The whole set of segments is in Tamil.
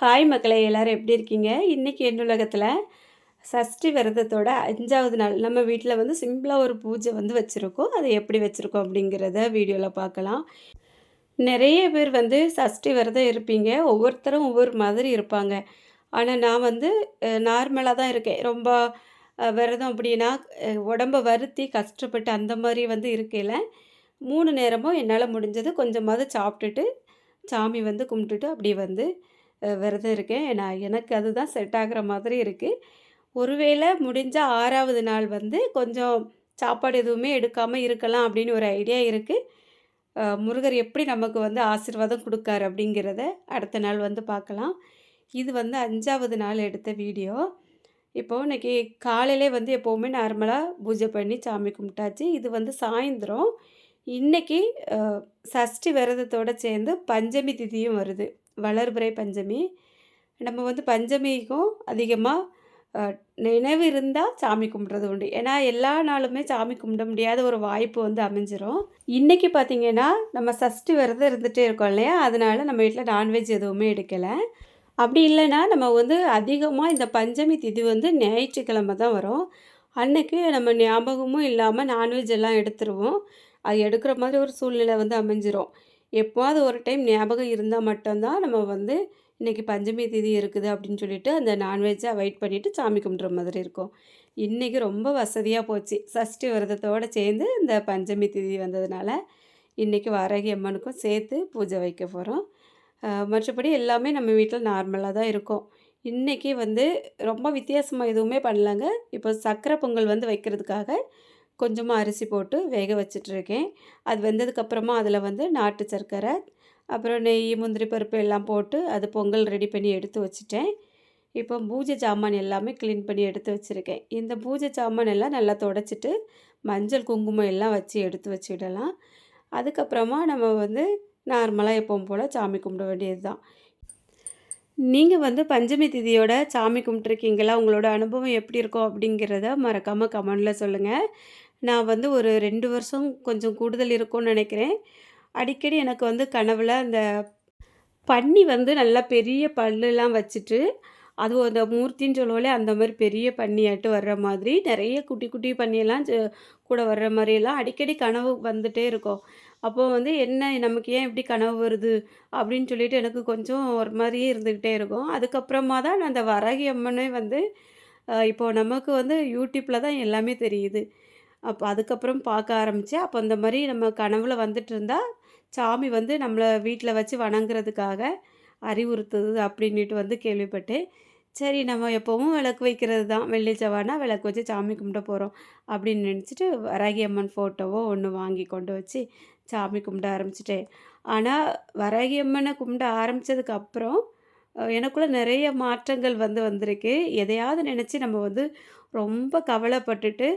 ஹாய் மக்களை எல்லோரும் எப்படி இருக்கீங்க? இன்றைக்கி என்னுலகத்தில் சஷ்டி விரதத்தோட அஞ்சாவது நாள். நம்ம வீட்டில் வந்து சிம்பிளாக ஒரு பூஜை வந்து வச்சுருக்கோம். அதை எப்படி வச்சுருக்கோம் அப்படிங்கிறத வீடியோவில் பார்க்கலாம். நிறைய பேர் வந்து சஷ்டி விரதம் இருப்பீங்க. ஒவ்வொருத்தரும் ஒவ்வொரு மாதிரி இருப்பாங்க. ஆனால் நான் வந்து நார்மலாக தான் இருக்கேன். ரொம்ப விரதம் அப்படின்னா உடம்பை உடம்ப வருத்தி கஷ்டப்பட்டு அந்த மாதிரி வந்து இருக்கையில் மூணு நேரமும் என்னால் முடிஞ்சது கொஞ்சமாவது சாப்பிட்டுட்டு சாமி வந்து கும்பிட்டுட்டு அப்படியே வந்து விரதம் இருக்கேன். நான் எனக்கு அதுதான் செட் ஆகிற மாதிரி இருக்குது ஒருவேளை முடிஞ்ச ஆறாவது நாள் வந்து கொஞ்சம் சாப்பாடு எதுவுமே எடுக்காமல் இருக்கலாம் அப்படின்னு ஒரு ஐடியா இருக்குது முருகர் எப்படி நமக்கு வந்து ஆசீர்வாதம் கொடுக்காரு அப்படிங்கிறத அடுத்த நாள் வந்து பார்க்கலாம். இது வந்து அஞ்சாவது நாள் எடுத்த வீடியோ. இப்போது இன்னைக்கு காலையிலே வந்து எப்போவுமே நார்மலாக பூஜை பண்ணி சாமி கும்பிட்டாச்சு. இது வந்து சாயந்தரம். இன்றைக்கி சஷ்டி விரதத்தோடு சேர்ந்து பஞ்சமி திதியும் வருது. வளர்புரை பஞ்சமி. நம்ம வந்து பஞ்சமிக்கும் அதிகமாக நினைவு இருந்தால் சாமி கும்பிட்றது உண்டு. ஏன்னா எல்லா நாளுமே சாமி கும்பிட முடியாத ஒரு வாய்ப்பு வந்து அமைஞ்சிரும். இன்றைக்கி பார்த்தீங்கன்னா நம்ம சஷ்டி விரதம் இருந்துகிட்டே இருக்கோம் இல்லையா? அதனால் நம்ம வீட்டில் நான்வெஜ் எதுவுமே எடுக்கலை. அப்படி இல்லைன்னா நம்ம வந்து அதிகமாக இந்த பஞ்சமி திதி வந்து ஞாயிற்றுக்கிழமை தான் வரும். அன்னைக்கு நம்ம ஞாபகமும் இல்லாமல் நான்வெஜ் எல்லாம் எடுத்துருவோம். அது எடுக்கிற மாதிரி ஒரு சூழ்நிலை வந்து அமைஞ்சிரும். எப்போவாது ஒரு டைம் ஞாபகம் இருந்தால் மட்டும்தான் நம்ம வந்து இன்றைக்கி பஞ்சமி தீதி இருக்குது அப்படின்னு சொல்லிட்டு அந்த நான்வெஜ்ஜை அவாய்ட் பண்ணிவிட்டு சாமி கும்பிட்ற மாதிரி இருக்கும். இன்றைக்கி ரொம்ப வசதியாக போச்சு. சஷ்டி விரதத்தோடு சேர்ந்து இந்த பஞ்சமி திதி வந்ததுனால இன்றைக்கி வாரகி அம்மனுக்கும் சேர்த்து பூஜை வைக்க போகிறோம் மற்றபடி எல்லாமே நம்ம வீட்டில் நார்மலாக தான் இருக்கும். இன்றைக்கி வந்து ரொம்ப வித்தியாசமாக எதுவுமே பண்ணலங்க. இப்போ சக்கரை பொங்கல் வந்து வைக்கிறதுக்காக கொஞ்சமாக அரிசி போட்டு வேக வச்சிட்ருக்கேன். அது வெந்ததுக்கப்புறமா அதில் வந்து நாட்டு சர்க்கரை அப்புறம் நெய் முந்திரி பருப்பு எல்லாம் போட்டு அது பொங்கல் ரெடி பண்ணி எடுத்து வச்சுட்டேன். இப்போ பூஜை சாமான் எல்லாமே க்ளீன் பண்ணி எடுத்து வச்சுருக்கேன். இந்த பூஜை சாமான் எல்லாம் நல்லா தொடச்சிட்டு மஞ்சள் குங்குமம் எல்லாம் வச்சு எடுத்து வச்சிடலாம். அதுக்கப்புறமா நம்ம வந்து நார்மலாக எப்பவும் போல் சாமி கும்பிட வேண்டியது தான் நீங்கள் வந்து பஞ்சமி திதியோட சாமி கும்பிட்ருக்கீங்களா? உங்களோட அனுபவம் எப்படி இருக்கும் அப்படிங்கிறத மறக்காமல் கமெண்டில் சொல்லுங்கள் நான் வந்து ஒரு ரெண்டு வருஷம் கொஞ்சம் கூடுதல் இருக்கும்னு நினைக்கிறேன். அடிக்கடி எனக்கு வந்து கனவில் அந்த பன்னி வந்து நல்லா பெரிய பல்லுலாம் வச்சுட்டு அதுவும் அந்த மூர்த்தின்னு சொல்லுவோம்ல அந்த மாதிரி பெரிய பன்னியாட்டு வர்ற மாதிரி நிறைய குட்டி குட்டி பன்னியெல்லாம் கூட வர்ற மாதிரியெல்லாம் அடிக்கடி கனவு வந்துட்டே இருக்கும். அப்போ வந்து என்ன நமக்கு ஏன் இப்படி கனவு வருது? அப்படின்னு சொல்லிட்டு எனக்கு கொஞ்சம் ஒரு மாதிரியே இருந்துக்கிட்டே இருக்கும். அதுக்கப்புறமா தான் நான் அந்த வரகி அம்மனே வந்து இப்போது நமக்கு வந்து யூடியூப்பில் தான் எல்லாமே தெரியுது. அப்போ அதுக்கப்புறம் பார்க்க ஆரம்பித்தேன் அப்போ இந்த மாதிரி நம்ம கனவில் வந்துட்டு இருந்தால் சாமி வந்து நம்மளை வீட்டில் வச்சு வணங்குறதுக்காக அறிவுறுத்துது அப்படின்ட்டு வந்து கேள்விப்பட்டேன். சரி நம்ம எப்போவும் விளக்கு வைக்கிறது தான். வெள்ளி செவ்வாய்னா விளக்கு வச்சு சாமி கும்பிட போகிறோம் அப்படின்னு நினச்சிட்டு வராகி அம்மன் ஃபோட்டோவோ ஒன்று வாங்கி கொண்டு வச்சு சாமி கும்பிட ஆரம்பிச்சிட்டேன். ஆனால் வராகி அம்மனை கும்பிட ஆரம்பித்ததுக்கப்புறம் எனக்குள்ளே நிறைய மாற்றங்கள் வந்து வந்திருக்கு. எதையாவது நினச்சி நம்ம வந்து ரொம்ப கவலைப்பட்டுட்டு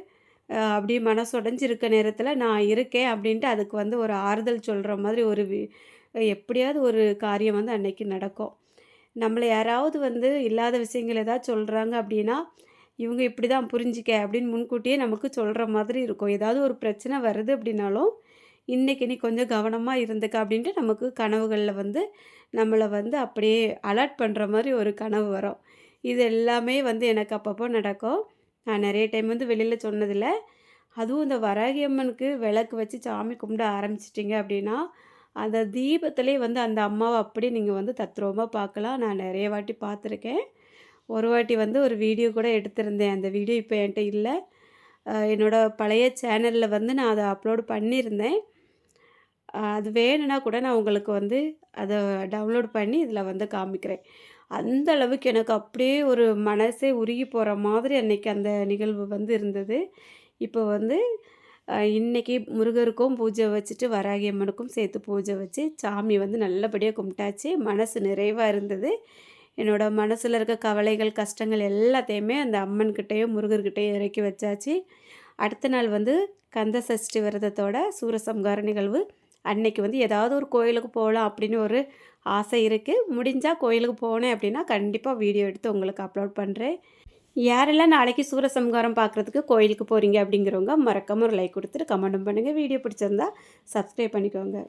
அப்படியே மனசு இருக்க நேரத்தில் நான் இருக்கேன் அப்படின்ட்டு அதுக்கு வந்து ஒரு ஆறுதல் சொல்கிற மாதிரி ஒரு வி- எப்படியாவது ஒரு காரியம் வந்து அன்னைக்கு நடக்கும். நம்மளை யாராவது வந்து இல்லாத விஷயங்கள் ஏதாவது சொல்கிறாங்க அப்படின்னா இவங்க இப்படி தான் புரிஞ்சிக்க அப்படின்னு முன்கூட்டியே நமக்கு சொல்கிற மாதிரி இருக்கும். ஏதாவது ஒரு பிரச்சனை வருது அப்படின்னாலும் இன்னைக்கு நீ கொஞ்சம் கவனமாக இருந்துக்க அப்படின்ட்டு நமக்கு கனவுகளில் வந்து நம்மளை வந்து அப்படியே அலர்ட் பண்ணுற மாதிரி ஒரு கனவு வரும். இது எல்லாமே வந்து எனக்கு அப்பப்போ நடக்கும். நான் நிறைய டைம் வந்து வெளியில் சொன்னதில்ல. அதுவும் இந்த வராகி அம்மனுக்கு விளக்கு வச்சு சாமி கும்பிட ஆரம்பிச்சிட்டிங்க அப்படின்னா அந்த தீபத்திலே வந்து அந்த அம்மாவை அப்படியே நீங்கள் வந்து தத்ரூபமாக பார்க்கலாம். நான் நிறைய வாட்டி பார்த்துருக்கேன். ஒரு வாட்டி வந்து ஒரு வீடியோ கூட எடுத்திருந்தேன். அந்த வீடியோ இப்போ என்கிட்ட இல்லை. என்னோடய பழைய சேனலில் வந்து நான் அதை அப்லோடு பண்ணியிருந்தேன். அது வேணும்னா கூட நான் உங்களுக்கு வந்து அதை டவுன்லோட் பண்ணி இதில் வந்து காமிக்கிறேன். அந்த அளவுக்கு எனக்கு அப்படியே ஒரு மனசே உருகி போகிற மாதிரி அன்னைக்கு அந்த நிகழ்வு வந்து இருந்தது. இப்போ வந்து இன்றைக்கி இன்னைக்கு முருகருக்கும் பூஜை வச்சுட்டு வராகி அம்மனுக்கும் சேர்த்து பூஜை வச்சு சாமி வந்து நல்லபடியாக கும்பிட்டாச்சு. மனசு நிறைவாக இருந்தது. என்னோடய மனசில் இருக்க கவலைகள் கஷ்டங்கள் எல்லாத்தையுமே அந்த அம்மன்கிட்டேயும் முருகர்கிட்டயும் இறக்கி வச்சாச்சு. அடுத்த நாள் வந்து கந்த சஷ்டி விரதத்தோட சூரசம்ஹார நிகழ்வு அன்னைக்கு வந்து ஏதாவது ஒரு கோயிலுக்கு போகலாம் அப்படின்னு ஒரு ஆசை இருக்குது முடிஞ்சால் கோயிலுக்கு போனேன் அப்படின்னா கண்டிப்பாக வீடியோ எடுத்து உங்களுக்கு அப்லோட் பண்ணுறேன் யாரெல்லாம் நாளைக்கு சூரசம்காரம் பார்க்குறதுக்கு கோயிலுக்கு போகிறீங்க அப்படிங்கிறவங்க மறக்காம ஒரு லைக் கொடுத்துட்டு கமெண்ட்டும் பண்ணுங்கள் வீடியோ பிடிச்சிருந்தா சப்ஸ்கிரைப் பண்ணிக்கோங்க.